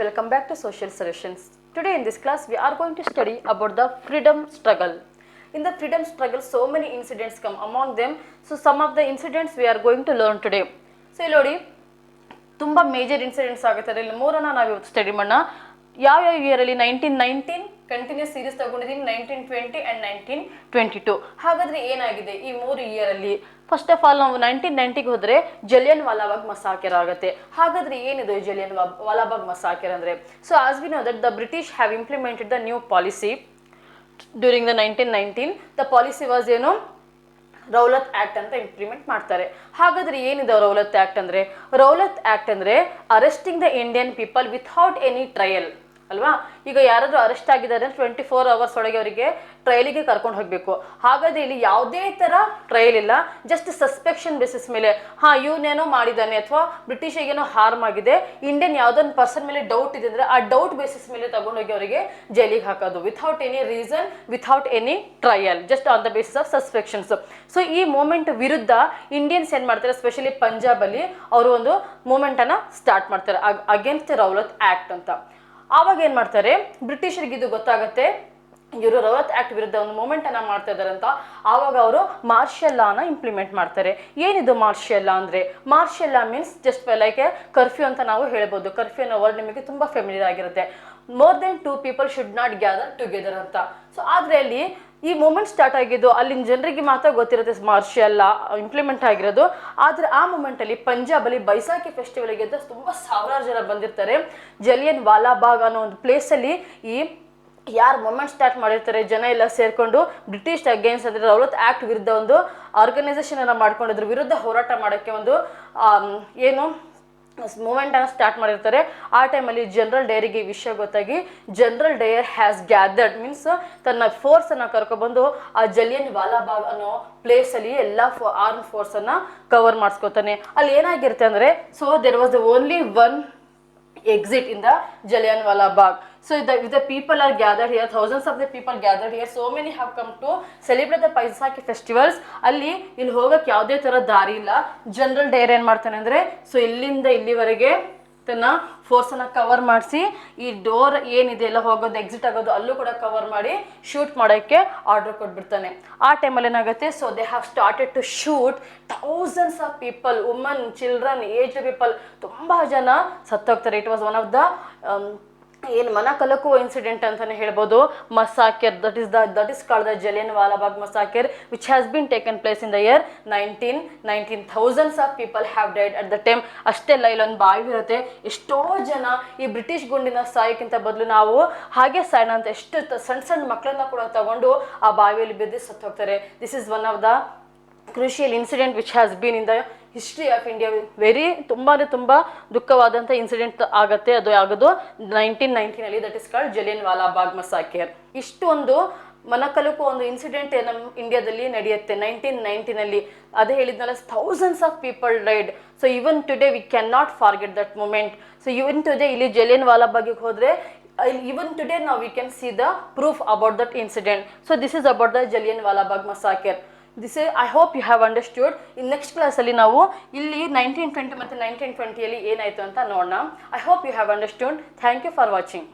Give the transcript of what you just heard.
welcome back to Social Solutions. Today in this class we are going to study about the freedom struggle. In the freedom struggle so many incidents come among them. So some of the incidents we are going to learn today. So ನೋಡಿ ತುಂಬ major incidents ಆಗುತ್ತೆ ಅದರಲ್ಲಿ ಮೂರನ್ನ ನಾವು ಇವತ್ತು study ಮಾಡೋಣ ಯಾವ್ಯಾವ ಇಯರಲ್ಲಿ nineteen nineteen continuous series ತಗೊಂಡಿದ್ದೀನಿ nineteen twenty and nineteen twenty two ಹಾಗಾದರೆ ಏನಾಗಿದೆ ಈ ಮೂರು ಇಯರಲ್ಲಿ ಫಸ್ಟ್ ಆಫ್ ಆಲ್ ನಾವು ನೈನ್ಟೀನ್ ನೈಂಟಿಗೆ ಹೋದರೆ ಜಲಿಯನ್ ವಾಲಾಬಾಗ್ ಮಸಾಕೆರ್ ಆಗುತ್ತೆ. ಹಾಗಾದರೆ ಏನಿದೆ ಜಲಿಯನ್ ವಾಲಾಬಾಗ್ ಮಸಾಕೆರ್ ಅಂದರೆ? So as we know that the British have implemented the new policy during the nineteen nineteen the policy was ಏನು ರೌಲತ್ ಆ್ಯಕ್ಟ್ ಅಂತ ಇಂಪ್ಲಿಮೆಂಟ್ ಮಾಡ್ತಾರೆ. ಹಾಗಾದರೆ ಏನಿದೆ ರೌಲತ್ ಆ್ಯಕ್ಟ್ ಅಂದರೆ? ರೌಲತ್ ಆ್ಯಕ್ಟ್ ಅಂದರೆ arresting the Indian people without any trial ಅಲ್ವಾ? ಈಗ ಯಾರಾದರೂ ಅರೆಸ್ಟ್ ಆಗಿದ್ದಾರೆ ಟ್ವೆಂಟಿ ಫೋರ್ ಅವರ್ಸ್ ಒಳಗೆ ಅವರಿಗೆ ಟ್ರಯಲಿಗೆ ಕರ್ಕೊಂಡು ಹೋಗಬೇಕು. ಹಾಗಾದ್ರೆ ಇಲ್ಲಿ ಯಾವುದೇ ಥರ ಟ್ರಯಲ್ ಇಲ್ಲ ಜಸ್ಟ್ ಸಸ್ಪೆಕ್ಷನ್ ಬೇಸಿಸ್ ಮೇಲೆ, ಹಾ ಇವನೇನೋ ಮಾಡಿದ್ದಾನೆ ಅಥವಾ ಬ್ರಿಟಿಷಿಗೇನೋ ಹಾರ್ಮ್ ಆಗಿದೆ ಇಂಡಿಯನ್ ಯಾವುದೊಂದು ಪರ್ಸನ್ ಮೇಲೆ ಡೌಟ್ ಇದೆ ಅಂದರೆ ಆ ಡೌಟ್ ಬೇಸಿಸ್ ಮೇಲೆ ತಗೊಂಡೋಗಿ ಅವರಿಗೆ ಜೈಲಿಗೆ ಹಾಕೋದು without any reason without any trial just on the basis of suspicions so ಈ ಮೂಮೆಂಟ್ ವಿರುದ್ಧ ಇಂಡಿಯನ್ಸ್ ಏನು ಮಾಡ್ತಾರೆ ಸ್ಪೆಷಲಿ ಪಂಜಾಬಲ್ಲಿ ಅವರು ಒಂದು ಮೂಮೆಂಟನ್ನು ಸ್ಟಾರ್ಟ್ ಮಾಡ್ತಾರೆ ಅಗೇನ್ಸ್ಟ್ ರೌಲತ್ ಆ್ಯಕ್ಟ್ ಅಂತ. ಆವಾಗ ಏನ್ ಮಾಡ್ತಾರೆ? ಬ್ರಿಟಿಷರಿಗೆ ಇದು ಗೊತ್ತಾಗುತ್ತೆ. ಇವರು ರವತ್ ಆಕ್ಟ್ ವಿರುದ್ಧ ಒಂದು ಮೂಮೆಂಟ್ ಅನ್ನ ಮಾಡ್ತಾ ಇದ್ದಾರೆ ಅಂತ. ಆವಾಗ ಅವರು ಮಾರ್ಷಲ್ ಲಾನ ಇಂಪ್ಲಿಮೆಂಟ್ ಮಾಡ್ತಾರೆ. ಏನಿದು ಮಾರ್ಷಿಯಲ್ ಲಾ ಅಂದ್ರೆ? Martial law means just like curfew ಅಂತ ನಾವು ಹೇಳ್ಬೋದು. ಕರ್ಫ್ಯೂ ಅನ್ನೋ ವರ್ಡ್ ನಿಮಗೆ ತುಂಬಾ ಫೆಮಿಲಿಯರ್ ಆಗಿರುತ್ತೆ. More than two people should not gather together ಅಂತ. ಸೊ ಆದ್ರೆ ಅಲ್ಲಿ ಈ ಮೂಮೆಂಟ್ ಸ್ಟಾರ್ಟ್ ಆಗಿದ್ದು ಅಲ್ಲಿನ ಜನರಿಗೆ ಮಾತ್ರ ಗೊತ್ತಿರುತ್ತೆ ಮಾರ್ಷಲ್ ಇಂಪ್ಲಿಮೆಂಟ್ ಆಗಿರೋದು. ಆದ್ರೆ ಆ ಮೂಮೆಂಟ್ ಅಲ್ಲಿ ಪಂಜಾಬ್ ಅಲ್ಲಿ ಬೈಸಾಖಿ ಫೆಸ್ಟಿವಲ್ಗೆ ತುಂಬಾ ಸಾವಿರಾರು ಜನ ಬಂದಿರ್ತಾರೆ. ಜಲಿಯನ್ ವಾಲಾಬಾಗ್ ಅನ್ನೋ ಒಂದು ಪ್ಲೇಸ್ ಅಲ್ಲಿ ಈ ಯಾರು ಮೂಮೆಂಟ್ ಸ್ಟಾರ್ಟ್ ಮಾಡಿರ್ತಾರೆ, ಜನ ಎಲ್ಲ ಸೇರ್ಕೊಂಡು ಬ್ರಿಟಿಷ್ ಅಗೇನ್ಸ್ಟ್ ಅಂದ್ರೆ ರೌಲತ್ ಆಕ್ಟ್ ವಿರುದ್ಧ ಒಂದು ಆರ್ಗನೈಸೇಷನ್ ಅನ್ನ ಮಾಡ್ಕೊಂಡಿದ್ರ. ವಿರುದ್ಧ ಹೋರಾಟ ಮಾಡೋಕ್ಕೆ ಒಂದು ಏನು ಮೂಮೆಂಟ್ ಅನ್ನ ಸ್ಟಾರ್ಟ್ ಮಾಡಿರ್ತಾರೆ ಆ ಟೈಮಲ್ಲಿ ಜನರಲ್ ಡೇರಿಗೆ ವಿಷಯ ಗೊತ್ತಾಗಿ General Dyer has gathered means ತನ್ನ ಫೋರ್ಸ್ ಅನ್ನ ಕರ್ಕೊಬಂದು ಆ ಜಲಿಯನ್ ವಾಲಾಬಾಗ್ ಅನ್ನೋ ಪ್ಲೇಸ್ ಅಲ್ಲಿ ಎಲ್ಲ ಆರ್ಮ್ ಫೋರ್ಸ್ ಅನ್ನ ಕವರ್ ಮಾಡಿಸ್ಕೊತಾನೆ ಅಲ್ಲಿ ಏನಾಗಿರುತ್ತೆ ಅಂದ್ರೆ so there was the only one exit ಇಂದ Jallian Walabagh. So the, if the people are gathered here, thousands of the people gathered here, so many have come to celebrate the Paisakhi festivals. ಅಲ್ಲಿ ಇಲ್ಲಿ ಹೋಗಕ್ಕೆ ಯಾವುದೇ ಥರ ದಾರಿ ಇಲ್ಲ. General Deere ಏನು ಮಾಡ್ತಾನೆ ಅಂದರೆ ಸೊ ಇಲ್ಲಿಂದ ಇಲ್ಲಿವರೆಗೆ ತನ್ನ ಫೋರ್ಸನ್ನು ಕವರ್ ಮಾಡಿಸಿ ಈ ಡೋರ್ ಏನಿದೆ ಎಲ್ಲ ಹೋಗೋದು ಎಕ್ಸಿಟ್ ಆಗೋದು ಅಲ್ಲೂ ಕೂಡ ಕವರ್ ಮಾಡಿ ಶೂಟ್ ಮಾಡೋಕ್ಕೆ ಆರ್ಡರ್ ಕೊಟ್ಬಿಡ್ತಾನೆ. ಆ ಟೈಮಲ್ಲಿ ಏನಾಗುತ್ತೆ? So they have started to shoot thousands of people woman children age people ತುಂಬ ಜನ ಸತ್ತೋಗ್ತಾರೆ. It was one of the ಏನು ಮನ ಕಲಕುವ ಇನ್ಸಿಡೆಂಟ್ ಅಂತಾನೆ ಹೇಳ್ಬೋದು. Massacre that is the that is call the Jallian Walabagh massacre which has bin taken place in the year nineteen nineteen thousands of people have died at the time ಅಷ್ಟೆಲ್ಲ ಇಲ್ಲೊಂದು ಬಾವಿ ಇರುತ್ತೆ ಎಷ್ಟೋ ಜನ ಈ ಬ್ರಿಟಿಷ್ ಗುಂಡಿನ ಸಾಯಕ್ಕಿಂತ ಬದಲು ನಾವು ಹಾಗೆ ಸಾಯೋಣ ಅಂತ ಎಷ್ಟು ಸಣ್ಣ ಸಣ್ಣ ಮಕ್ಕಳನ್ನ ಕೂಡ ತಗೊಂಡು ಆ ಬಾವಿಯಲ್ಲಿ ಬಿದ್ದು ಸತ್ತು ಹೋಗ್ತಾರೆ this is one of the crucial incident which has been in the history of India very ತುಂಬಾ ತುಂಬ ದುಃಖವಾದಂಥ ಇನ್ಸಿಡೆಂಟ್ ಆಗುತ್ತೆ. ಅದು ಆಗೋದು nineteen ನೈನ್ಟೀನಲ್ಲಿ that is called Jallian Walabagh massacre ಇಷ್ಟೊಂದು ಮನಕಲುಕು ಒಂದು ಇನ್ಸಿಡೆಂಟ್ ನಮ್ಮ ಇಂಡಿಯಾದಲ್ಲಿ ನಡೆಯುತ್ತೆ. ನೈನ್ಟೀನ್ ನೈನ್ಟೀನಲ್ಲಿ ಅದೇ ಹೇಳಿದ್ನಲ್ಲ thousands of people ride so even today we can not forget that moment so even today ಇಲ್ಲಿ ಜಲಿಯನ್ ವಾಲಾಬಾಗಿಗೆ ಹೋದ್ರೆ ಇವನ್ ಟುಡೇ ನಾವು we can see the proof about that incident so this is about the Jallian Walabagh massacre this I hope you have understood in next ಕ್ಲಾಸಲ್ಲಿ ನಾವು ಇಲ್ಲಿ nineteen twenty ಮತ್ತು nineteen ಟ್ವೆಂಟಿಯಲ್ಲಿ ಏನಾಯಿತು ಅಂತ ನೋಡೋಣ. I hope you have understood thank you for watching